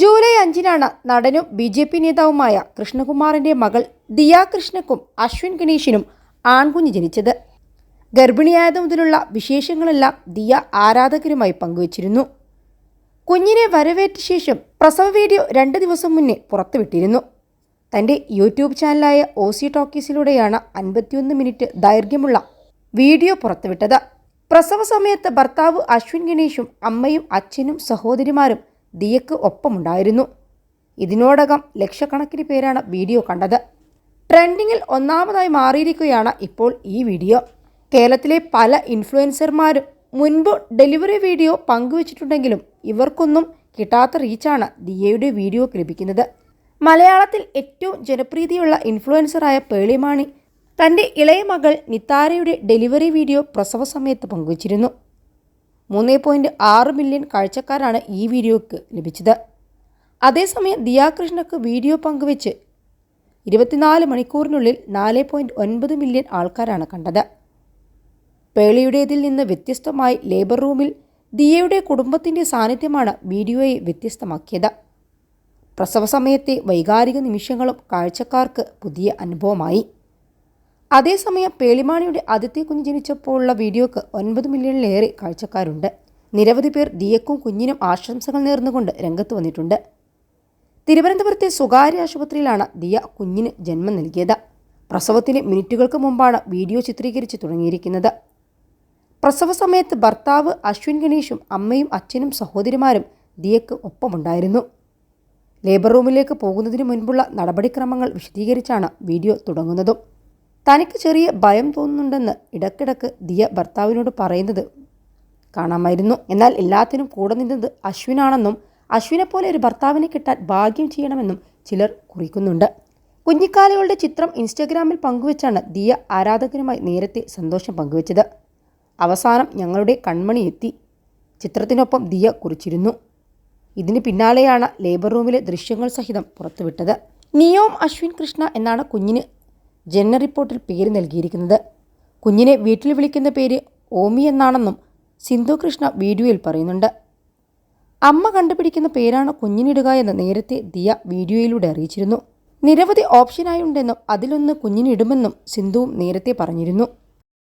July അഞ്ചിനാണ് നടനും B J P നേതാവുമായ കൃഷ്ണകുമാറിന്റെ മകൾ ദിയ കൃഷ്ണക്കും അശ്വിൻ ഗണേഷിനും ആൺകുഞ്ഞ് ജനിച്ചത്. ഗർഭിണിയായത് മുതലുള്ള വിശേഷങ്ങളെല്ലാം ദിയ ആരാധകരുമായി പങ്കുവച്ചിരുന്നു. കുഞ്ഞിനെ വരവേറ്റ ശേഷം പ്രസവ വീഡിയോ രണ്ട് ദിവസം മുന്നേ പുറത്തുവിട്ടിരുന്നു. തന്റെ യൂട്യൂബ് ചാനലായ ഓസി ടോക്കീസിലൂടെയാണ് അൻപത്തിയൊന്ന് മിനിറ്റ് ദൈർഘ്യമുള്ള വീഡിയോ പുറത്തുവിട്ടത്. പ്രസവ സമയത്ത് ഭർത്താവ് അശ്വിൻ ഗണേഷും അമ്മയും അച്ഛനും സഹോദരിമാരും ദിയക്ക് ഒപ്പമുണ്ടായിരുന്നു. ഇതിനോടകം ലക്ഷക്കണക്കിന് പേരാണ് വീഡിയോ കണ്ടത്. ട്രെൻഡിങ്ങിൽ ഒന്നാമതായി മാറിയിരിക്കുകയാണ് ഇപ്പോൾ ഈ വീഡിയോ. കേരളത്തിലെ പല ഇൻഫ്ലുവൻസർമാരും മുൻപ് ഡെലിവറി വീഡിയോ പങ്കുവച്ചിട്ടുണ്ടെങ്കിലും ഇവർക്കൊന്നും കിട്ടാത്ത റീച്ചാണ് ദിയയുടെ വീഡിയോക്ക് ലഭിക്കുന്നത്. മലയാളത്തിൽ ഏറ്റവും ജനപ്രീതിയുള്ള ഇൻഫ്ലുവൻസറായ പേളിമാണി തന്റെ ഇളയ മകൾ നിത്താരയുടെ ഡെലിവറി വീഡിയോ പ്രസവ സമയത്ത് പങ്കുവച്ചിരുന്നു. മൂന്ന് പോയിന്റ് ആറ് മില്യൺ കാഴ്ചക്കാരാണ് ഈ വീഡിയോയ്ക്ക് ലഭിച്ചത്. അതേസമയം ദിയാകൃഷ്ണക്ക് വീഡിയോ പങ്കുവച്ച് ഇരുപത്തിനാല് മണിക്കൂറിനുള്ളിൽ നാല് പോയിന്റ് ഒൻപത് മില്യൺ ആൾക്കാരാണ് കണ്ടത്. പേളിയുടേതിൽ നിന്ന് വ്യത്യസ്തമായി ലേബർ റൂമിൽ ദിയയുടെ കുടുംബത്തിന്റെ സാന്നിധ്യമാണ് വീഡിയോയെ വ്യത്യസ്തമാക്കിയത്. പ്രസവ സമയത്തെ വൈകാരിക നിമിഷങ്ങളും കാഴ്ചക്കാർക്ക് പുതിയ അനുഭവമായി. അതേസമയം പേളിമാണിയുടെ ആദ്യത്തെ കുഞ്ഞ് ജനിച്ചപ്പോഴുള്ള വീഡിയോക്ക് ഒൻപത് മില്യണിലേറെ കാഴ്ചക്കാരുണ്ട്. നിരവധി പേർ ദിയക്കും കുഞ്ഞിനും ആശംസകൾ നേർന്നുകൊണ്ട് രംഗത്ത് വന്നിട്ടുണ്ട്. തിരുവനന്തപുരത്തെ സ്വകാര്യ ആശുപത്രിയിലാണ് ദിയ കുഞ്ഞിന് ജന്മം നൽകിയത്. പ്രസവത്തിന് മിനിറ്റുകൾക്ക് മുമ്പാണ് വീഡിയോ ചിത്രീകരിച്ച് തുടങ്ങിയിരിക്കുന്നത്. പ്രസവ സമയത്ത് ഭർത്താവ് അശ്വിൻ ഗണേഷും അമ്മയും അച്ഛനും സഹോദരിമാരും ദിയക്ക് ഒപ്പമുണ്ടായിരുന്നു. ലേബർ റൂമിലേക്ക് പോകുന്നതിന് മുൻപുള്ള നടപടിക്രമങ്ങൾ വിശദീകരിച്ചാണ് വീഡിയോ തുടങ്ങുന്നതും. തനിക്ക് ചെറിയ ഭയം തോന്നുന്നുണ്ടെന്ന് ഇടക്കിടക്ക് ദിയ ഭർത്താവിനോട് പറയുന്നത് കാണാമായിരുന്നു. എന്നാൽ എല്ലാത്തിനും കൂടെ നിന്നത് അശ്വിനാണെന്നും അശ്വിനെ പോലെ ഒരു ഭർത്താവിനെ കിട്ടാൻ ഭാഗ്യം ചെയ്യണമെന്നും ചിലർ കുറിക്കുന്നുണ്ട്. കുഞ്ഞിക്കാലകളുടെ ചിത്രം ഇൻസ്റ്റഗ്രാമിൽ പങ്കുവച്ചാണ് ദിയ ആരാധകരുമായി നേരത്തെ സന്തോഷം പങ്കുവച്ചത്. അവസാനം ഞങ്ങളുടെ കൺമണി എത്തി ചിത്രത്തിനൊപ്പം ദിയ കുറിച്ചിരുന്നു. ഇതിന് പിന്നാലെയാണ് ലേബർ റൂമിലെ ദൃശ്യങ്ങൾ സഹിതം പുറത്തുവിട്ടത്. നിയോം അശ്വിൻ കൃഷ്ണ എന്നാണ് കുഞ്ഞിന് ജനന റിപ്പോർട്ടിൽ പേര് നൽകിയിരിക്കുന്നത്. കുഞ്ഞിനെ വീട്ടിൽ വിളിക്കുന്ന പേര് ഓമി എന്നാണെന്നും സിന്ധു കൃഷ്ണ വീഡിയോയിൽ പറയുന്നുണ്ട്. അമ്മ കണ്ടുപിടിക്കുന്ന പേരാണ് കുഞ്ഞിനിടുക എന്ന് നേരത്തെ ദിയ വീഡിയോയിലൂടെ അറിയിച്ചിരുന്നു. നിരവധി ഓപ്ഷനായുണ്ടെന്നും അതിലൊന്ന് കുഞ്ഞിനിടുമെന്നും സിന്ധുവും നേരത്തെ പറഞ്ഞിരുന്നു.